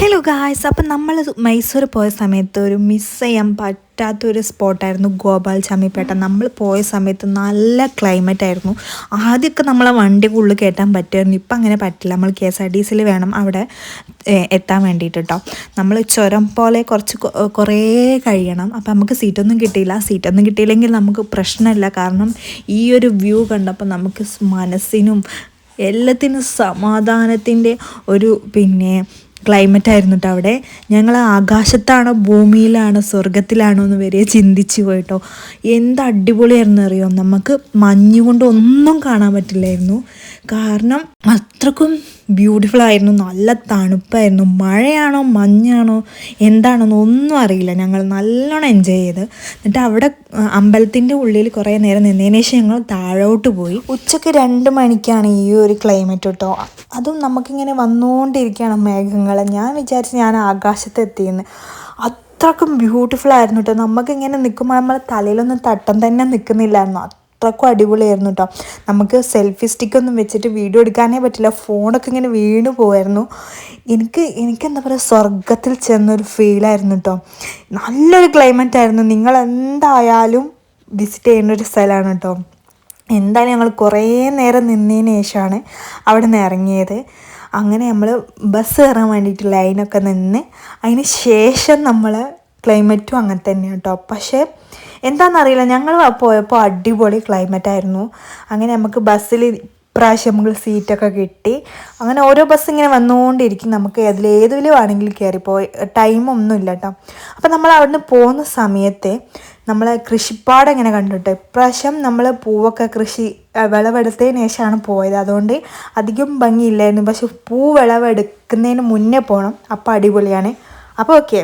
Hello guys അപ്പം നമ്മൾ മൈസൂർ പോയ സമയത്ത് ഒരു മിസ് ചെയ്യാൻ പറ്റാത്തൊരു സ്പോട്ടായിരുന്നു ഗോപാൽ ചമ്മിപ്പേട്ട നമ്മൾ പോയ സമയത്ത് നല്ല ക്ലൈമറ്റ് ആയിരുന്നു. ആദ്യമൊക്കെ നമ്മളെ വണ്ടിക്ക് ഉള്ളിൽ കയറ്റാൻ പറ്റുമായിരുന്നു. ഇപ്പം അങ്ങനെ പറ്റില്ല. നമ്മൾ കെ എസ് ആർ ടി സിയിൽ വേണം അവിടെ എത്താൻ വേണ്ടിയിട്ട് കേട്ടോ നമ്മൾ ചുരം പോലെ കുറച്ച് കുറേ കഴിയണം. അപ്പം നമുക്ക് സീറ്റൊന്നും കിട്ടിയില്ല. സീറ്റൊന്നും കിട്ടിയില്ലെങ്കിൽ നമുക്ക് പ്രശ്നമില്ല. കാരണം ഈ ഒരു വ്യൂ കണ്ടപ്പോൾ നമുക്ക് മനസ്സിനും എല്ലാത്തിനും സമാധാനത്തിന്റെ ഒരു പിന്നെ ക്ലൈമറ്റ് ആയിരുന്നു കേട്ടോ അവിടെ. ഞങ്ങൾ ആകാശത്താണോ ഭൂമിയിലാണോ സ്വർഗത്തിലാണോ എന്ന് വരെ ചിന്തിച്ചു പോയിട്ടോ. എന്ത് അടിപൊളിയായിരുന്നു അറിയോ? നമുക്ക് മഞ്ഞുകൊണ്ട് ഒന്നും കാണാൻ പറ്റില്ലായിരുന്നു. കാരണം അത്രക്കും ബ്യൂട്ടിഫുൾ ആയിരുന്നു നല്ല തണുപ്പായിരുന്നു. മഴയാണോ മഞ്ഞാണോ എന്താണെന്ന് ഒന്നും അറിയില്ല. ഞങ്ങൾ നല്ലോണം എൻജോയ് ചെയ്ത്. എന്നിട്ട് അവിടെ അമ്പലത്തിന്റെ ഉള്ളിൽ കുറേ നേരം നിന്നതിന് ശേഷം ഞങ്ങൾ താഴോട്ട് പോയി. ഉച്ചയ്ക്ക് രണ്ട് മണിക്കാണ് ഈ ഒരു ക്ലൈമറ്റ് കേട്ടോ അതും നമുക്കിങ്ങനെ വന്നുകൊണ്ടിരിക്കുകയാണ് മേഘങ്ങൾ. ഞാൻ വിചാരിച്ച് ഞാൻ ആകാശത്ത് എത്തിയെന്ന്. അത്രക്കും ബ്യൂട്ടിഫുൾ ആയിരുന്നു കേട്ടോ നമുക്കിങ്ങനെ നിൽക്കുമ്പോൾ നമ്മളെ തലയിലൊന്നും തട്ടം തന്നെ നിൽക്കുന്നില്ലായിരുന്നു അത്രക്കും അടിപൊളിയായിരുന്നു കേട്ടോ നമുക്ക് സെൽഫി സ്റ്റിക്കൊന്നും വെച്ചിട്ട് വീഡിയോ എടുക്കാനേ പറ്റില്ല. ഫോണൊക്കെ ഇങ്ങനെ വീണു പോയായിരുന്നു എനിക്ക് എനിക്കെന്താ പറയുക സ്വർഗത്തിൽ ചെന്നൊരു ഫീലായിരുന്നു കേട്ടോ നല്ലൊരു ക്ലൈമറ്റ് ആയിരുന്നു. നിങ്ങൾ എന്തായാലും വിസിറ്റ് ചെയ്യുന്ന ഒരു സ്ഥലമാണ് കേട്ടോ എന്തായാലും ഞങ്ങൾ കുറേ നേരം നിന്നതിന് ശേഷമാണ് അവിടെ നിന്ന് ഇറങ്ങിയത്. അങ്ങനെ നമ്മൾ ബസ് കയറാൻ വേണ്ടിയിട്ട് ലൈനൊക്കെ നിന്ന് അതിന് ശേഷം നമ്മൾ ക്ലൈമറ്റും അങ്ങനെ തന്നെയാണ് കേട്ടോ പക്ഷേ എന്താണെന്നറിയില്ല ഞങ്ങൾ പോയപ്പോൾ അടിപൊളി ക്ലൈമറ്റ് ആയിരുന്നു. അങ്ങനെ നമുക്ക് ബസ്സിൽ പ്രാവശ്യം നമുക്ക് സീറ്റൊക്കെ കിട്ടി. അങ്ങനെ ഓരോ ബസ് ഇങ്ങനെ വന്നുകൊണ്ടിരിക്കും നമുക്ക് അതിൽ ഏതിൽ ആണെങ്കിലും കയറിപ്പോയി ടൈമൊന്നുമില്ല കേട്ടോ അപ്പം നമ്മൾ അവിടുന്ന് പോകുന്ന സമയത്തെ നമ്മൾ കൃഷിപ്പാടം ഇങ്ങനെ കണ്ടിട്ട് ഇപ്രാവശ്യം നമ്മൾ പൂവൊക്കെ കൃഷി വിളവെടുത്തതിന് ശേഷമാണ് പോയത്. അതുകൊണ്ട് അധികം ഭംഗിയില്ലായിരുന്നു. പക്ഷെ പൂ വിളവെടുക്കുന്നതിന് മുന്നേ പോകണം അപ്പോൾ അടിപൊളിയാണ്. അപ്പോൾ ഓക്കെ